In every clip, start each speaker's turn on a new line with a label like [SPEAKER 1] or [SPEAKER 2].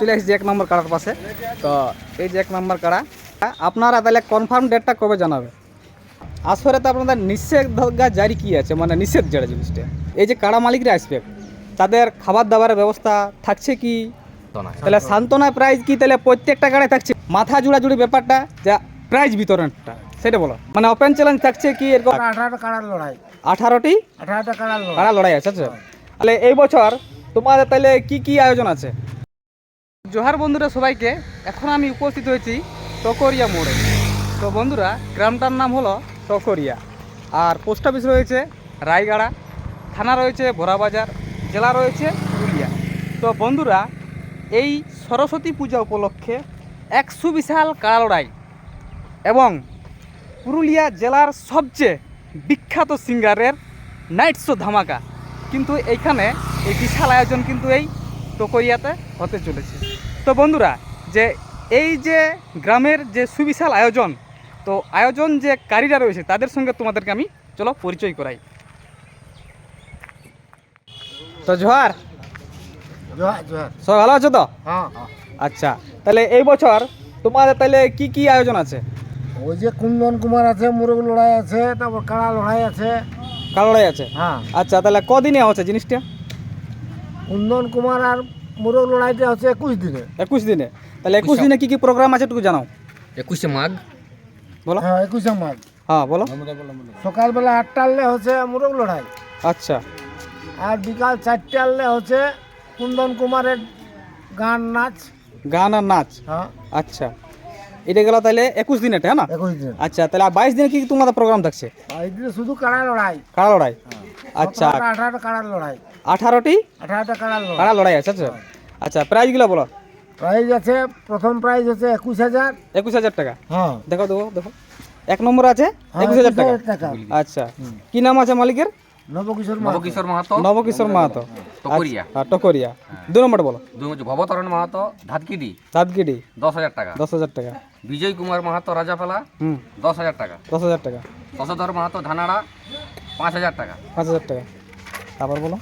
[SPEAKER 1] চলে এসেছি এক নম্বর কাড়ার পাশে। তো এই যে এক নম্বর কাড়া আপনারা তাহলে কনফার্ম ডেটটা কবে জানাবে? আসরে তো আপনাদের নিষেধাজ্ঞা জারি কি আছে? মানে নিষেধ যেটা জিনিসটা। এই যে কাড়া মালিকরা আসবে তাদের খাবার দাবারের ব্যবস্থা থাকছে কি? তাহলে সান্ত্বনায় প্রাইজ কি? তাহলে প্রত্যেকটা কাড়ায় থাকছে। মাথা জুড়াজুড়ি ব্যাপারটা যা প্রাইজ বিতরণটা সেটা বলো। মানে ওপেন চ্যালেঞ্জ থাকছে কি? এরকম
[SPEAKER 2] কাড়ার লড়াই।
[SPEAKER 1] আঠারোটি?
[SPEAKER 2] আঠারোটা কাড়ার লড়াই।
[SPEAKER 1] কাড়া লড়াই আছে আচ্ছা। তাহলে এই বছর তোমাদের তাহলে কি কি আয়োজন আছে? জোহার বন্ধুরা সবাইকে, এখন আমি উপস্থিত হয়েছি টকরিয়া মোড়ে। তো বন্ধুরা, গ্রামটার নাম হলো টকরিয়া আর পোস্ট অফিস রয়েছে রায়গাড়া, থানা রয়েছে ভোরাবাজার জেলা রয়েছে পুরুলিয়া। তো বন্ধুরা, এই সরস্বতী পূজা উপলক্ষে এক সুবিশাল কাড়া এবং পুরুলিয়া জেলার সবচেয়ে বিখ্যাত সিঙ্গারের নাইট শো ধামাকা। কিন্তু এইখানে এই বিশাল আয়োজন কিন্তু এই টকরিয়াতে হতে চলেছে। তো বন্ধুরা যে এই যে গ্রামের যে সুবিশাল আয়োজন তো আয়োজন যে কারীরা রয়েছে তাদের সঙ্গে তোমাদেরকে আমি চলো পরিচয় করাই। তো জোহার?
[SPEAKER 2] জোহার
[SPEAKER 1] ভালো আছো তো?
[SPEAKER 2] হ্যাঁ।
[SPEAKER 1] আচ্ছা তাহলে এই বছর তোমাদের তাহলে কি কি আয়োজন আছে?
[SPEAKER 2] ওই যে কুন্দন কুমার আছে মুরগ লড়াই আছে তারপর কাড়া লড়াই আছে।
[SPEAKER 1] কালোড়াই আছে?
[SPEAKER 2] হ্যাঁ।
[SPEAKER 1] আচ্ছা তাহলে কদিনে হচ্ছে জিনিসটা?
[SPEAKER 2] কুন্দন কুমার আর মুরগ লড়াইটা হচ্ছে একুশ দিনে।
[SPEAKER 1] একুশ দিনে। তাহলে একুশ দিনে কি কি প্রোগ্রাম আছে একটু জানাও।
[SPEAKER 3] একুশে মাঘ।
[SPEAKER 1] বলো।
[SPEAKER 2] হ্যাঁ একুশে মাঘ।
[SPEAKER 1] হ্যাঁ বলো।
[SPEAKER 2] সকালবেলা আটটা আনলে হচ্ছে মুরগ লড়াই।
[SPEAKER 1] আচ্ছা।
[SPEAKER 2] আর বিকাল চারটে আনলে হচ্ছে কুন্দন কুমারের গান নাচ।
[SPEAKER 1] গান আর নাচ।
[SPEAKER 2] হ্যাঁ।
[SPEAKER 1] আচ্ছা। এটা গেল তাহলে একুশ দিনে হ্যাঁ না?
[SPEAKER 2] একুশ দিন।
[SPEAKER 1] আচ্ছা তাহলে আর বাইশ দিনে কি তোমাদের প্রোগ্রাম থাকছে?
[SPEAKER 2] আর এই দিনে শুধু কাড়া লড়াই।
[SPEAKER 1] কাড়া লড়াই। আচ্ছা।
[SPEAKER 2] সতেরোটা আঠারোটা কাড়ার লড়াই।
[SPEAKER 1] আঠারোটি?
[SPEAKER 2] আঠারোটা
[SPEAKER 1] কাড়া লড়াই। আছে আচ্ছা। আচ্ছা প্রাইজগুলো বলো।
[SPEAKER 2] প্রাইজ আছে প্রথম প্রাইজ হচ্ছে একুশ হাজার।
[SPEAKER 1] একুশ হাজার টাকা?
[SPEAKER 2] হ্যাঁ।
[SPEAKER 1] দেখো দেখো দেখো। এক নম্বর আছে?
[SPEAKER 2] হ্যাঁ,
[SPEAKER 1] একুশ হাজার টাকা। আচ্ছা। কি নাম আছে মালিকের?
[SPEAKER 2] নবকিশোর মাহাতো।
[SPEAKER 3] নবকিশোর মাহাতো।
[SPEAKER 1] নবকিশোর মাহাতো।
[SPEAKER 3] টকরিয়া।
[SPEAKER 1] আচ্ছা, টকরিয়া। দু নম্বর বলো।
[SPEAKER 3] দুই হচ্ছে ভবতরণ মাহাতো ধাতকিডি।
[SPEAKER 1] সাতগিডি
[SPEAKER 3] দশ হাজার টাকা।
[SPEAKER 1] দশ হাজার টাকা।
[SPEAKER 3] বিজয় কুমার মাহাতো রাজাপালা
[SPEAKER 1] হুম।
[SPEAKER 3] দশ হাজার টাকা।
[SPEAKER 1] দশ হাজার টাকা।
[SPEAKER 3] শশধর মাহাতো ধানাড়া। পাঁচ হাজার টাকা।
[SPEAKER 1] পাঁচ হাজার টাকা। তারপর বলো।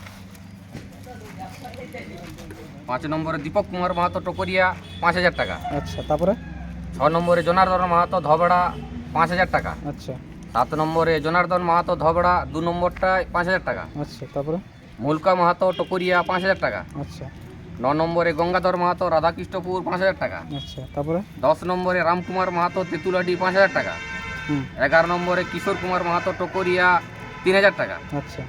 [SPEAKER 3] পাঁচ নম্বরে দীপক কুমার মাহাতো টকরিয়া পাঁচ হাজার টাকা।
[SPEAKER 1] আচ্ছা তারপরে?
[SPEAKER 3] ছ নম্বরে জনার্দন মাহাতো ধবড়া পাঁচ হাজার টাকা।
[SPEAKER 1] আচ্ছা।
[SPEAKER 3] সাত নম্বরে জনার্দন মাহাতো ধবড়া দু নম্বরটায় পাঁচ হাজার টাকা।
[SPEAKER 1] আচ্ছা তারপরে?
[SPEAKER 3] মুলকা মাহাতো টকরিয়া পাঁচ হাজার টাকা।
[SPEAKER 1] আচ্ছা।
[SPEAKER 3] ন নম্বরে গঙ্গাধর মাহাতো রাধাকৃষ্ণপুর পাঁচ হাজার টাকা।
[SPEAKER 1] আচ্ছা তারপরে?
[SPEAKER 3] দশ নম্বরে রামকুমার মাহাতো তেঁতুলাডি পাঁচ হাজার টাকা। এগারো নম্বরে কিশোর কুমার মাহাতো টকরিয়া তিন হাজার টাকা।
[SPEAKER 1] আচ্ছা।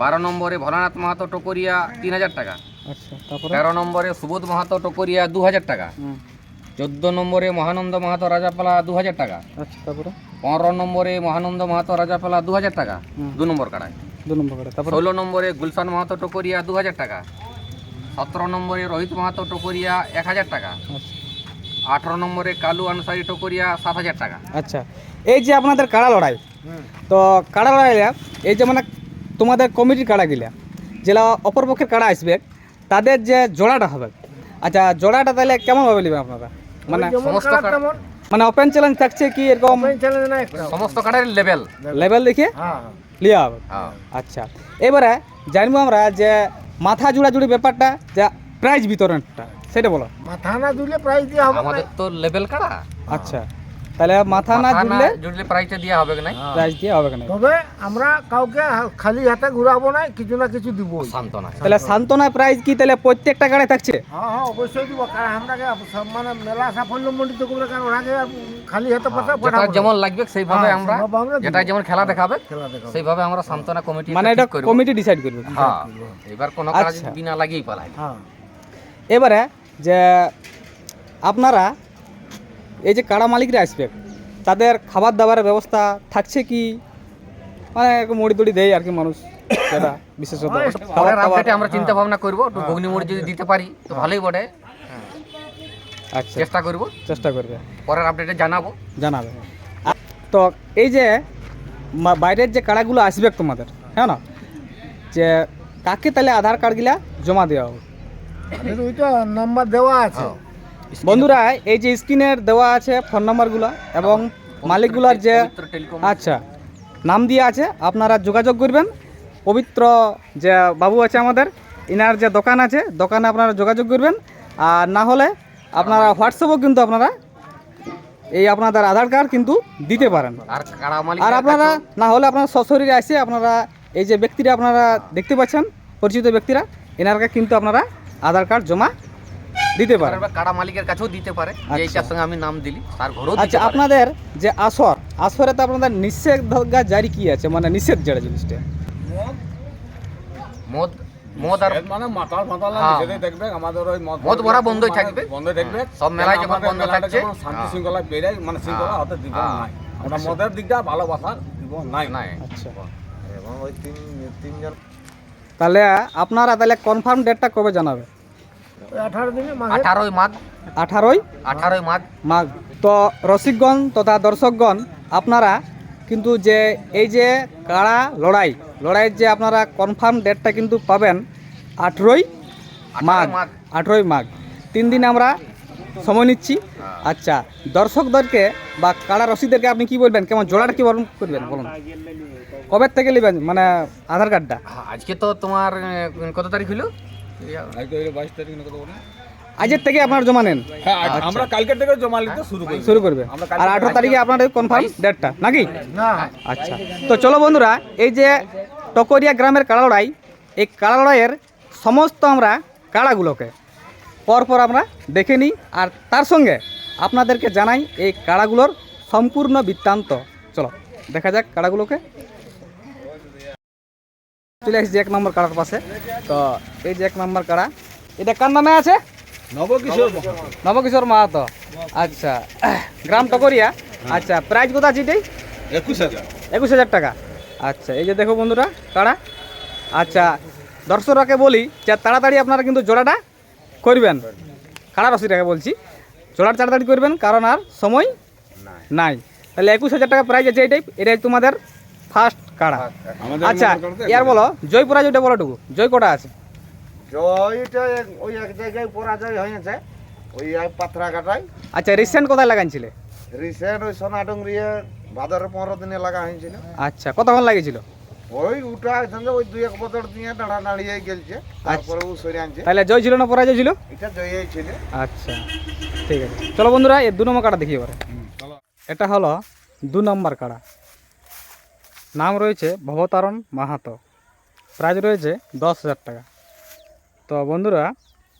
[SPEAKER 3] বারো নম্বরে ভোলানাথ মাহাতো টকরিয়া তিন হাজার টাকা।
[SPEAKER 1] আচ্ছা তারপরে?
[SPEAKER 3] তেরো নম্বরে সুবোধ মাহাতো টকরিয়া দু হাজার টাকা চোদ্দ নম্বরে মহানন্দ মাহাতো রাজাপালা দু হাজার টাকা।
[SPEAKER 1] আচ্ছা তারপরে?
[SPEAKER 3] পনেরো নম্বরে মহানন্দ মাহাতো রাজাপালা দু হাজার টাকা দু নম্বর কাড়ায়।
[SPEAKER 1] দু নম্বর তারপরে?
[SPEAKER 3] ষোলো নম্বরে গুলশান মাহাতো টকরিয়া দু হাজার টাকা। সতেরো নম্বরে রোহিত মাহাতো টকরিয়া এক হাজার টাকা।
[SPEAKER 1] আচ্ছা।
[SPEAKER 3] আঠারো নম্বরে কালু আনসারি টকরিয়া সাত হাজার টাকা।
[SPEAKER 1] আচ্ছা এই যে আপনাদের কাড়া লড়াই তো কাড়া লড়াইলা এই যে মানে তোমাদের কমিটির কাড়া গিলা যেটা অপরপক্ষের কাড়া আসবে তাদের যে জোড়াটা হবে। আচ্ছা জোড়াটা তাহলে কেমনভাবে নেবেন আপনারা? মানে
[SPEAKER 3] সমস্ত
[SPEAKER 1] মানে ওপেন চ্যালেঞ্জ থাকছে কি এরকম?
[SPEAKER 2] ওপেন চ্যালেঞ্জ না
[SPEAKER 3] সমস্ত কার্ডের লেভেল
[SPEAKER 1] লেভেল দেখে
[SPEAKER 2] হ্যাঁ
[SPEAKER 1] লিয়া হবে। আচ্ছা এবারে জানব আমরা যে মাথা জুড়াজুড়ি ব্যাপারটা যা প্রাইজ বিতরণটা সেটা বলো।
[SPEAKER 2] মাথা না দিলে প্রাইজ দেওয়া হবে
[SPEAKER 3] আমাদের তো লেভেল কাড়া।
[SPEAKER 1] আচ্ছা। তাহলে মাথা না
[SPEAKER 3] না
[SPEAKER 1] জুড়লে
[SPEAKER 3] জুড়লে প্রাইসটা দেওয়া হবে না
[SPEAKER 1] প্রাইজ দিয়ে হবে কেন
[SPEAKER 2] তবে আমরা কাউকে খালি হাতে ঘুরাবো না কিছু না কিছু দিব
[SPEAKER 3] শান্ত না
[SPEAKER 1] তাহলে সান্ত্বনা প্রাইজ কি তাহলে প্রত্যেকটা গাড়ি থাকছে?
[SPEAKER 2] হ্যাঁ হ্যাঁ অবশ্যই দিব কারণ আমরাকে মানে মেলা সাফল্য মণ্ডিত করবে কারণ ওনাকে খালি হাতে পাঠা
[SPEAKER 3] যেটা যেমন লাগবে সেইভাবে
[SPEAKER 2] হ্যাঁ,
[SPEAKER 3] আমরা যেটা যেমন খেলা দেখাবে
[SPEAKER 2] খেলা দেখাবো।
[SPEAKER 3] সেইভাবে আমরা সান্তনা কমিটি
[SPEAKER 1] মানে এটা কমিটি ডিসাইড করবে।
[SPEAKER 3] হ্যাঁ এবার কোনো কাজ
[SPEAKER 1] আচ্ছা।
[SPEAKER 3] বিনা লাগিয়েই পালাই।
[SPEAKER 2] হ্যাঁ।
[SPEAKER 1] এবারে যে আপনারা এই যে কাড়া মালিকরা আসবে তাদের খাবার দাবারের ব্যবস্থা থাকছে কি? মানে মুড়ি টুড়ি দেয় আর কি মানুষ যেটা বিশেষত খাবার
[SPEAKER 3] পরের
[SPEAKER 1] দাবার
[SPEAKER 3] আমরা চিন্তা ভাবনা করব একটু ঘুগনি মুড়ি যদি দিতে পারি তো ভালোই বটে।
[SPEAKER 1] আচ্ছা।
[SPEAKER 3] চেষ্টা করব।
[SPEAKER 1] চেষ্টা করবে।
[SPEAKER 3] পরের আপডেটে জানাব।
[SPEAKER 1] জানাবে। তো এই যে বাইরের যে কাড়াগুলো আসবে তোমাদের হ্যাঁ না? যে কাকে তাহলে আধার কার্ডগুলা জমা দেওয়া হবে?
[SPEAKER 2] ওইটা নাম্বার দেওয়া আছে।
[SPEAKER 1] বন্ধুরা এই যে স্ক্রিনের দেওয়া আছে ফোন নাম্বারগুলো এবং মালিকগুলার যে আচ্ছা নাম দিয়ে আছে আপনারা যোগাযোগ করবেন। পবিত্র যে বাবু আছে আমাদের ইনার যে দোকান আছে দোকানে আপনারা যোগাযোগ করবেন। আর না হলে আপনারা হোয়াটসঅ্যাপও কিন্তু আপনারা এই আপনাদের আধার কার্ড কিন্তু দিতে পারেন।
[SPEAKER 3] আর
[SPEAKER 1] আপনারা না হলে আপনারা সশরীরে এসে আপনারা এই যে ব্যক্তিরা আপনারা দেখতে পাচ্ছেন পরিচিত ব্যক্তিরা এনারকে কিন্তু আপনারা আধার কার্ড জমা দিতে পারেন
[SPEAKER 3] কাড়া মালিকের কাছেও দিতে পারে যে
[SPEAKER 1] আচ্ছা।
[SPEAKER 3] এইটার সঙ্গে আমি নাম দিলি তার ঘরেও
[SPEAKER 1] আচ্ছা আপনাদের যে আসর আসরে তো আপনাদের নিষেধাজ্ঞা জারি কি আছে মানে নিষেধ যেটা জিনিসটা
[SPEAKER 3] মদ মদ আর
[SPEAKER 2] মানে মাতাল মাতাল
[SPEAKER 3] হ্যাঁ।
[SPEAKER 2] নিজেদের দেখবে আমাদের ওই
[SPEAKER 3] মদ ভরা বন্ধই থাকবে।
[SPEAKER 2] বন্ধ থাকবে
[SPEAKER 3] সব মেলায় যখন বন্ধ থাকছে,
[SPEAKER 2] শান্তি
[SPEAKER 3] হ্যাঁ।
[SPEAKER 2] শৃঙ্খলা বেড়ে মানে শৃঙ্খলা
[SPEAKER 3] হ্যাঁ।
[SPEAKER 2] হতে দিব
[SPEAKER 3] হ্যাঁ।
[SPEAKER 2] নাই আমরা মদের দিকটা ভালোবাসার দিব নাই
[SPEAKER 3] নাই
[SPEAKER 1] আচ্ছা
[SPEAKER 2] এবং ওই তিন তিনজন
[SPEAKER 1] তাহলে আপনারা তাহলে কনফার্ম ডেটটা কবে জানাবে
[SPEAKER 3] আঠারোই মাঘ।
[SPEAKER 1] আঠারোই?
[SPEAKER 3] আঠারোই মাঘ।
[SPEAKER 1] মাঘ। তো রসিকগণ তথা দর্শকগণ আপনারা কিন্তু যে এই যে কাড়া লড়াই লড়াইয়ের যে আপনারা কনফার্ম ডেটটা কিন্তু পাবেন আঠেরোই মাঘ। আঠেরোই মাঘ। তিন দিন আমরা সময় নিচ্ছি। আচ্ছা দর্শকদেরকে বা কাড়া রসিকদেরকে আপনি কি বলবেন? কেমন জোড়াটা কি বরণ করবেন? বলুন। কবে থেকে নেবেন? মানে আধার কার্ডটা
[SPEAKER 3] হ্যাঁ, আজকে তো তোমার কত তারিখ হলো?
[SPEAKER 1] আজের থেকে আপনার জমা নেন?
[SPEAKER 2] হ্যাঁ আমরা কালকে থেকে জমা নিতে শুরু করি
[SPEAKER 1] শুরু করবে। আর আঠারো তারিখে আপনার কনফার্ম ডেটটা নাকি?
[SPEAKER 2] না।
[SPEAKER 1] আচ্ছা। তো চলো বন্ধুরা এই যে টকরিয়া গ্রামের কাড়া লড়াই এই কাড়া লড়াইয়ের সমস্ত আমরা কাড়াগুলোকে পরপর আমরা দেখে নিই। আর তার সঙ্গে আপনাদেরকে জানাই এই কাড়াগুলোর সম্পূর্ণ বৃত্তান্ত। চলো দেখা যাক কাড়াগুলোকে চলে এসেছি এক নম্বর কাড়ার পাশে। তো এই যে এক নম্বর কাড়া এটা কার নামে আছে?
[SPEAKER 2] নবকিশোর
[SPEAKER 1] নবকিশোর মাহাতো। আচ্ছা গ্রাম টকরিয়া আচ্ছা প্রাইস কোথা আছে এটাই?
[SPEAKER 2] একুশ হাজার।
[SPEAKER 1] একুশ হাজার টাকা। আচ্ছা এই যে দেখো বন্ধুরা কাড়া। আচ্ছা দর্শকরাকে বলি যে তাড়াতাড়ি আপনারা কিন্তু জোড়াটা করবেন। কাড়া রসিটাকে বলছি। জোড়াটা তাড়াতাড়ি করবেন কারণ আর সময় নাই। তাহলে একুশ হাজার টাকা প্রাইস আছে এটাই। এটাই তোমাদের ফার্স্ট কাড়া আচ্ছা ইয়ার বলো জয় পরাজয়টা বলোটুকু জয় কটা আছে?
[SPEAKER 2] জয়টা ওই এক জায়গায় পরাজয় হয়েছে ওই পাথরা কাটায়
[SPEAKER 1] আচ্ছা রিসেন্ট কোথায় লাগাইছিলে
[SPEAKER 2] রিসেন্ট ওই সোনাডুঙ্গরিয়ে ভাদরের পনেরো দিনে লাগা হয়েছিল।
[SPEAKER 1] আচ্ছা কতক্ষণ লাগিয়েছিল
[SPEAKER 2] ওই উঠা একসঙ্গে ওই দুই এক বছর দিয়ে দাঁড়া দাঁড়িয়ে গেলছে তারপরে ও সরে আনছে।
[SPEAKER 1] তাহলে জয় ছিল না পরাজয় ছিল?
[SPEAKER 2] এটা জয়ই ছিল।
[SPEAKER 1] আচ্ছা ঠিক আছে। চলো বন্ধুরা এর দু নম্বর কাড়া দেখি এবারে। এটা হলো দু নম্বর কাড়া। নাম রয়েছে ভবতারণ মাহাতো। প্রাইজ রয়েছে দশ হাজার টাকা। তো বন্ধুরা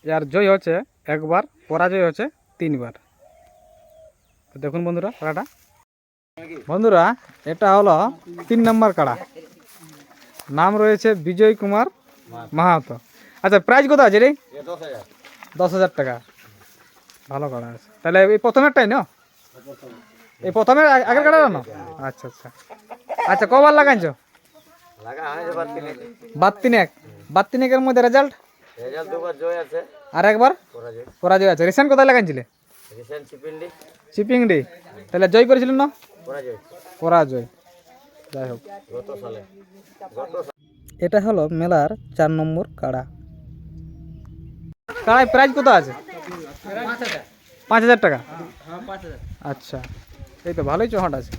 [SPEAKER 1] ইয়ার জয় হচ্ছে একবার, পরাজয় হচ্ছে তিনবার। তো দেখুন বন্ধুরা কাড়াটা বন্ধুরা, এটা হলো তিন নম্বর কাড়া নাম রয়েছে বিজয় কুমার মাহাতো। আচ্ছা প্রাইজ কত আছে রে? দশ হাজার টাকা। ভালো কাড়া আছে। তাহলে এই প্রথমেরটাই না এই প্রথমের আগের কাড়া না আচ্ছা আচ্ছা। আচ্ছা কবার লাগাইছো? মধ্যে রেজাল্ট আর একবার? পরাজয়। আছে। রিসেন্ট কোথায় লাগাইছিলে? চিপিংডি। তাহলে জয় করেছিলেন না? পরাজয়। যাই হোক। এটা হলো মেলার চার নম্বর কাড়া। কাড়ায় প্রাইস কত আছে? পাঁচ হাজার টাকা? আচ্ছা। এই তো ভালোই চহট আছে।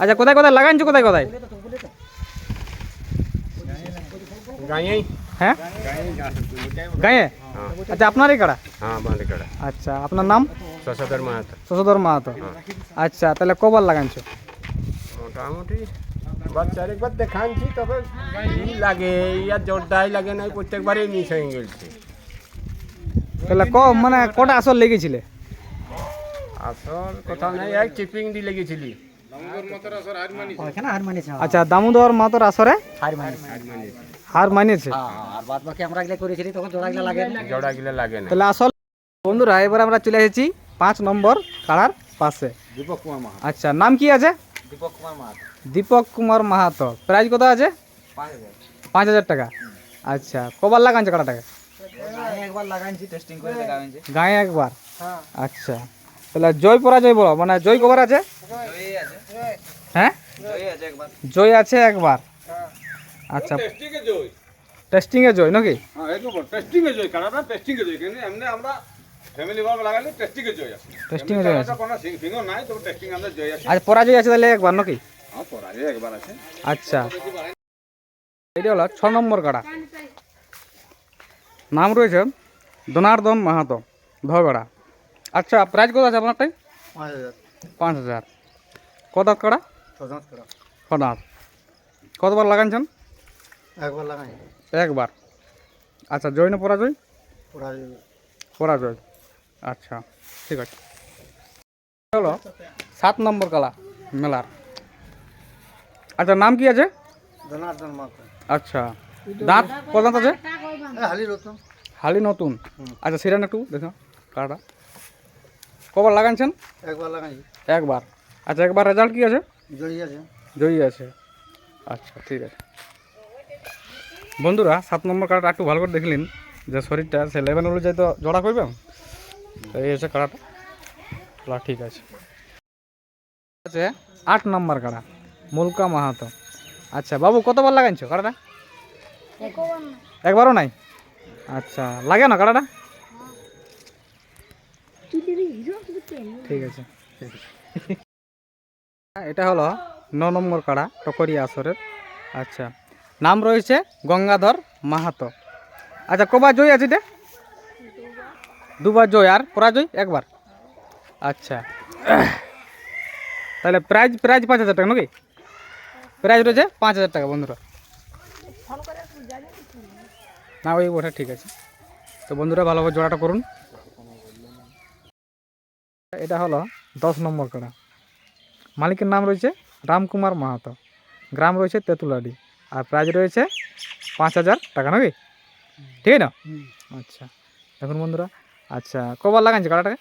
[SPEAKER 1] আচ্ছা কোথায় কোথায়? লাগাইছো কোথায় কোথায়?
[SPEAKER 2] গাঁয়েই।
[SPEAKER 1] হ্যাঁ? গায়ে? আচ্ছা আপনারই কাড়া?
[SPEAKER 2] হ্যাঁ বালিকাড়া
[SPEAKER 1] আচ্ছা আপনার নাম?
[SPEAKER 2] শশধর মাহাতো।
[SPEAKER 1] শশধর মাহাতো। আচ্ছা তাহলে কবার লাগাইছো?
[SPEAKER 2] মোটামুটি বার চারেকবার দেখাচ্ছি তবে কি লাগে ইয়ার জোরদাই লাগে নাই প্রত্যেকবারই মিস হয়ে গেছে।
[SPEAKER 1] তাহলে ক মানে কটা আসর লেগেছিলে?
[SPEAKER 2] আসল কথা নাই এক চিপিং দি লেগেছিলি।
[SPEAKER 1] আচ্ছা দামোদর মাতর আসরে? হার মানিয়েছে
[SPEAKER 2] জোড়া গিলে লাগে না।
[SPEAKER 1] তাহলে আসল বন্ধুরা এবার আমরা চলে এসেছি পাঁচ নম্বর কাড়ার পাশে।
[SPEAKER 2] দীপক কুমার মাহাতো।
[SPEAKER 1] আচ্ছা নাম কি আছে?
[SPEAKER 2] দীপক কুমার মাহাতো।
[SPEAKER 1] দীপক কুমার মাহাতো। প্রাইস কত আছে? পাঁচ হাজার। টাকা। আচ্ছা কবার লাগাইছে কাড়াটাকে? গায়ে একবার আচ্ছা তাহলে জয় পরাজয় বলো মানে জয় কবার আছে? হ্যাঁ? জয় আছে একবার। আচ্ছা। টেস্টিং এ জয় নাকি?
[SPEAKER 2] হ্যাঁ জয় জয় কিন্তু এমনি আমরা ফ্যামিলি ভাবে লাগালে টেস্টিংয়ে জয় আছে।
[SPEAKER 1] টেস্টিং এ জয় আছে।
[SPEAKER 2] কোনো ফিঙ্গর নাই তবে টেস্টিং আমরা জয় আছে।
[SPEAKER 1] আজ পরাজয় আছে তাহলে একবার নাকি?
[SPEAKER 2] হ্যাঁ পরাজয় একবার আছে।
[SPEAKER 1] আচ্ছা। এটা হলো ছ নম্বর কাড়া নাম রয়েছে দনার্দন মাহাতো ধগড়া আচ্ছা প্রাইস কত আছে আপনারটাই
[SPEAKER 2] পাঁচ হাজার।
[SPEAKER 1] পাঁচ হাজার। কত কাড়া
[SPEAKER 2] দাঁত
[SPEAKER 1] কতবার লাগাইছেন?
[SPEAKER 2] একবার লাগাই।
[SPEAKER 1] একবার। আচ্ছা জয় না পরাজয়?
[SPEAKER 2] ওরা
[SPEAKER 1] পরাজয়। আচ্ছা ঠিক আছে। হলো সাত নম্বর কালা মেলার। আচ্ছা নাম কি আছে?
[SPEAKER 2] জনার্দন মাকে
[SPEAKER 1] আচ্ছা দাঁত কত দাঁত আছে
[SPEAKER 2] হালি রতন।
[SPEAKER 1] হালি নতুন। আচ্ছা সেটা একটু দেখো কাটা কবার লাগাইছেন?
[SPEAKER 2] একবার লাগাই।
[SPEAKER 1] একবার। আচ্ছা একবার রেজাল্ট কি আছে?
[SPEAKER 2] জড়িয়ে আছে।
[SPEAKER 1] জয়ী আছে। আচ্ছা ঠিক আছে। বন্ধুরা সাত নম্বর কাড়াটা একটু ভালো করে দেখলেন যে শরীরটা সে লেভেন অনুযায়ী তো জড়া করবে? এই হচ্ছে কাড়াটা ঠিক আছে। আছে আট নম্বর কাড়া মুলকা মাহাতো। আচ্ছা বাবু কতবার লাগাইছো কাড়াটা একবারও নাই? আচ্ছা লাগে না কাড়াটা ঠিক আছে। এটা হলো ন নম্বর কাড়া টকরিয়া আসরের। আচ্ছা নাম রয়েছে গঙ্গাধর মাহাতো। আচ্ছা কবার জয় আছে এটা? দুবার জয়, আর পরাজয় একবার। আচ্ছা তাহলে প্রাইজ প্রাইজ পাঁচ হাজার টাকা নাকি? প্রাইজ রয়েছে পাঁচ হাজার টাকা, বন্ধুরা। না, ওই ওটা ঠিক আছে। তো বন্ধুরা ভালোভাবে জোড়াটা করুন। এটা হলো দশ নম্বর কাড়া। মালিকের নাম রয়েছে রামকুমার মাহাতো। গ্রাম রয়েছে তেঁতুলাডি। আর প্রাইজ রয়েছে পাঁচ হাজার টাকা নাকি? ঠিক আছে না? আচ্ছা দেখুন বন্ধুরা। আচ্ছা কবার লাগাইছে কাটাটাকে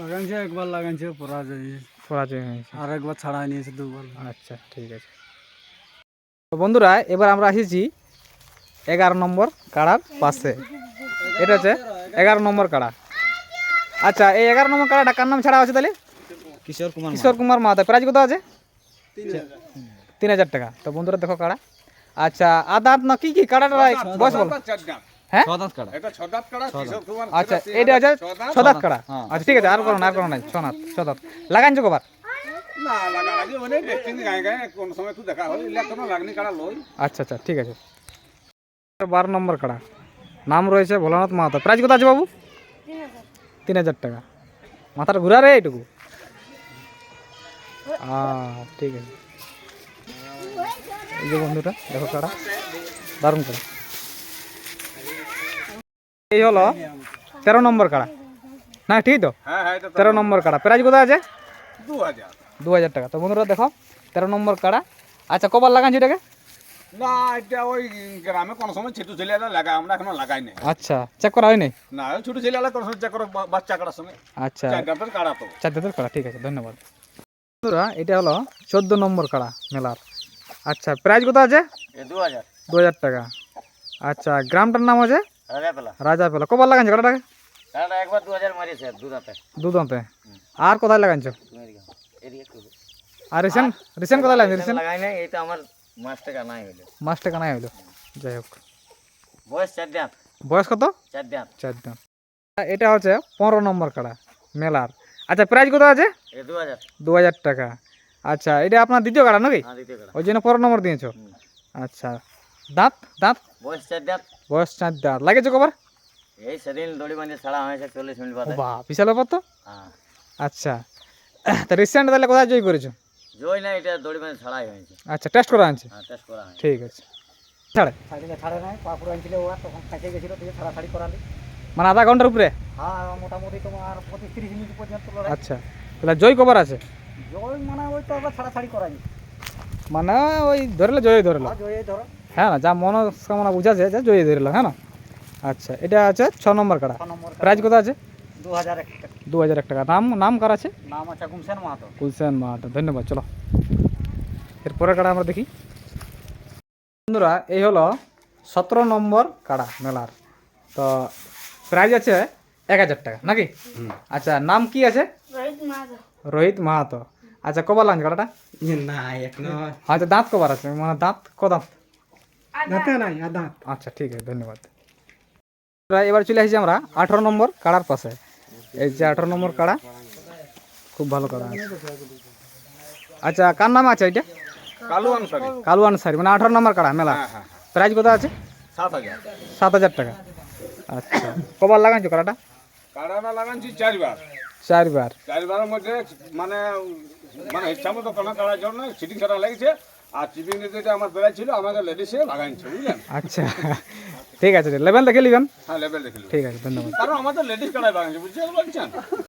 [SPEAKER 2] লাগাইছে একবার লাগাইছে পরাজয়
[SPEAKER 1] পরাজয় হয়েছে।
[SPEAKER 2] আর একবার ছাড়া নিয়েছে দুবার।
[SPEAKER 1] আচ্ছা ঠিক আছে। তো বন্ধুরা এবার আমরা এসেছি এগারো নম্বর কাড়ার পাশে। এটা হচ্ছে এগারো নম্বর কাড়া। আচ্ছা এই এগারো নম্বর কাড়াটা কার নাম ছাড়া আছে তাহলে?
[SPEAKER 2] কিশোর কুমার
[SPEAKER 1] কিশোর কুমার মাহাতো প্রাইজ কত আছে তিন হাজার টাকা তো বন্ধুরা দেখো কাড়া আচ্ছা আদাত না কি কি কাড়াটা বয়স বলো হ্যাঁ আচ্ছা এটা আছে ছদাত কাড়া আচ্ছা ঠিক আছে আর করো না আর করো না ছনাথ ছদাত লাগাইছো কবার আচ্ছা আচ্ছা ঠিক আছে বারো নম্বর কাড়া নাম রয়েছে ভোলানাথ মাহাতো প্রাইজ কত আছে বাবু তিন হাজার টাকা মাথাটা ঘুরা রে এইটুকু আহ, ঠিক আছে। এই যে বন্ধুটা দেখো কাড়া। দারুণ কাড়া। এই হলো তেরো নম্বর কাড়া। না ঠিক তো? তেরো নম্বর কাড়া। প্রাইজ কত আছে? দু হাজার টাকা। তো বন্ধুরা দেখো তেরো নম্বর কাড়া। আচ্ছা কবার লাগাচ্ছি এটাকে
[SPEAKER 4] না এটা ওই গ্রামে কোনো সময় ছোট ছেলেরা লাগায় আমরা এখনও লাগাই নাই।
[SPEAKER 1] আচ্ছা চেক করা হয়নি?
[SPEAKER 4] না ওই ছোট ছেলেরা কোনো সময় চেক করে বাচ্চা কাটার সময়।
[SPEAKER 1] আচ্ছা।
[SPEAKER 4] চার কাটা তো।
[SPEAKER 1] চার দাঁতের কাড়া ঠিক আছে ধন্যবাদ। বন্ধুরা এটা হলো চোদ্দ নম্বর কাড়া মেলার। আচ্ছা প্রাইজ কত আছে?
[SPEAKER 2] দু হাজার।
[SPEAKER 1] টাকা। আচ্ছা গ্রামটার নাম আছে?
[SPEAKER 2] রাজা পেলা
[SPEAKER 1] পেলা কবার লাগাইছো কাটাটাকে
[SPEAKER 2] তাহলে একবার দু হাজার মারিয়েছে দুধাতে
[SPEAKER 1] দুদন্তে আর কোথায় লাগাইছো? আর রিসেন্ট রিসেন্ট কোথায় লাগাইছো? রিসেন্ট
[SPEAKER 2] লাগাই নাই এইটা আমার মাস টাকা নাই হইল।
[SPEAKER 1] মাস টাকা নাই হইল। যাই হোক।
[SPEAKER 2] বয়স চার দাঁত।
[SPEAKER 1] বয়স কত?
[SPEAKER 2] চার দাঁত।
[SPEAKER 1] চার দিন এটা হচ্ছে পনেরো নম্বর কাড়া মেলার। আচ্ছা প্রাইজ কত আছে?
[SPEAKER 2] দু হাজার
[SPEAKER 1] দু হাজার টাকা। আচ্ছা এটা আপনার দ্বিতীয় কাটা নাকি?
[SPEAKER 2] হ্যাঁ
[SPEAKER 1] ওই জন্য পনেরো নম্বর দিয়েছ। আচ্ছা দাঁত দাঁত?
[SPEAKER 2] বয়স চার দাঁত।
[SPEAKER 1] বয়স চার দাঁত। লাগেছো কবার?
[SPEAKER 2] এই সেদিন দড়ি বাঁধে ছাড়া হয়েছে চল্লিশ মিনিট বাদে।
[SPEAKER 1] বা বিশাল ব্যাপার তো?
[SPEAKER 2] হ্যাঁ।
[SPEAKER 1] আচ্ছা তা রিসেন্ট তাহলে কোথায় জয় করেছ?
[SPEAKER 2] জয় না এটা দড়ি বাঁধে ছাড়াই হয়েছে।
[SPEAKER 1] আচ্ছা টেস্ট করা আছে
[SPEAKER 2] হ্যাঁ টেস্ট করা
[SPEAKER 1] ঠিক আছে। ছাড়ে।
[SPEAKER 5] ছাড়ে নাই। পাপুর আনছিল ও তখন কাছে গেছিল তুই ছাড়াছাড়ি করালি।
[SPEAKER 1] মানে আধা ঘণ্টার উপরে?
[SPEAKER 5] হ্যাঁ মোটামুটি তোমার পঁচিশ তিরিশ মিনিট পর্যন্ত লড়াই।
[SPEAKER 1] আচ্ছা তাহলে জয় কবার আছে?
[SPEAKER 5] জয় মানে ওই তো আবার ছাড়াছাড়ি করাই।
[SPEAKER 1] মানে ওই ধরলে জয় ধরলো
[SPEAKER 5] জয় ধরো।
[SPEAKER 1] হ্যাঁ না যা মনস্কামনা বুঝাছে যা জয় ধরলো হ্যাঁ না? আচ্ছা এটা আছে ছ নম্বর কাড়া। প্রাইজ কত আছে?
[SPEAKER 5] দু হাজার এক টাকা।
[SPEAKER 1] দু হাজার এক টাকা। নাম নাম কার আছে?
[SPEAKER 5] নাম আছে গুমসেন মাহাতো।
[SPEAKER 1] কুলসেন মাহাতো ধন্যবাদ চলো। এরপরের কাড়া আমরা দেখি। বন্ধুরা এই হলো সতেরো নম্বর কাড়া মেলার। তো প্রাইজ আছে এক হাজার টাকা নাকি? আচ্ছা নাম কি আছে? রোহিত মাহাতো। আচ্ছা কবার লাঞ্চ কাড়াটা
[SPEAKER 2] না
[SPEAKER 1] আচ্ছা দাঁত কবার আছে? মানে দাঁত ক দাঁত?
[SPEAKER 2] দাঁতে নাই দাঁত
[SPEAKER 1] আচ্ছা ঠিক আছে ধন্যবাদ। এবার- এবার চলে আসছি আমরা আঠারো নম্বর কাড়ার পাশে। এই যে আঠারো নম্বর কাড়া খুব ভালো কাড়া আছে। আচ্ছা কার নাম আছে এটা?
[SPEAKER 4] কালু আনসারি।
[SPEAKER 1] কালু আনসারি মানে আঠারো নম্বর কাড়া মেলা।
[SPEAKER 4] হ্যাঁ হ্যাঁ
[SPEAKER 1] প্রাইজ কত আছে?
[SPEAKER 4] সাত হাজার।
[SPEAKER 1] সাত হাজার টাকা। আচ্ছা। কবার লাগাইছো কাড়াটা?
[SPEAKER 4] কাড়াটা লাগাইছি চারবার।
[SPEAKER 1] চারবার।
[SPEAKER 4] চারবারের মধ্যে মানে মানে ইচ্ছা মতো কোনো কাড়ার জন্য সিটিং কাটা লেগেছে আর চিপিং যেটা আমার বেড়া ছিল আমাকে লেডিসে লাগাইছে বুঝলেন?
[SPEAKER 1] আচ্ছা। ঠিক আছে লেভেল দেখে নিবেন
[SPEAKER 4] হ্যাঁ লেভেল দেখে
[SPEAKER 1] ঠিক আছে ধন্যবাদ।
[SPEAKER 4] কারণ আমাদের লেডিস কাড়াই লাগাইছে বুঝতে পারছেন